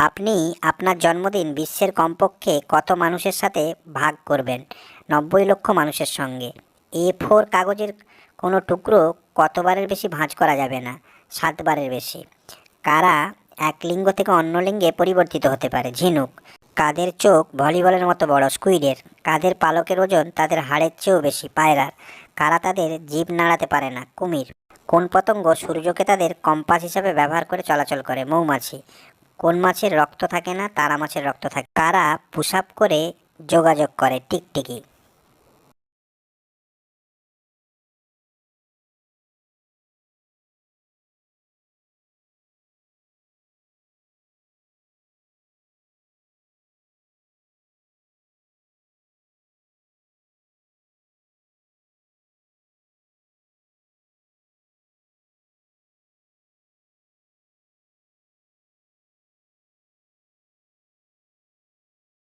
আপনি আপনার জন্মদিন বিশ্বের কমপক্ষে কত মানুষের সাথে ভাগ করবেন? নব্বই লক্ষ মানুষের সঙ্গে। এ ফোর কাগজের কোনো টুকরো কতবারের বেশি ভাঁজ করা যাবে না? সাতবারের বেশি। কারা এক লিঙ্গ থেকে অন্য লিঙ্গে পরিবর্তিত হতে পারে? ঝিনুক। কাদের চোখ ভলিবলের মতো বড়? স্কুইডের। কাদের পালকের ওজন তাদের হাড়ের চেয়েও বেশি? পায়রার। কারা তাদের জীব নাড়াতে পারে না? কুমির। কোন পতঙ্গ সূর্যকে তাদের কম্পাস হিসাবে ব্যবহার করে চলাচল করে? মৌমাছি। কোন মাছের রক্ত থাকে না, তারা মাছের রক্ত থাকে। কারা পুশ আপ করে যোগাযোগ করে টিকটিকি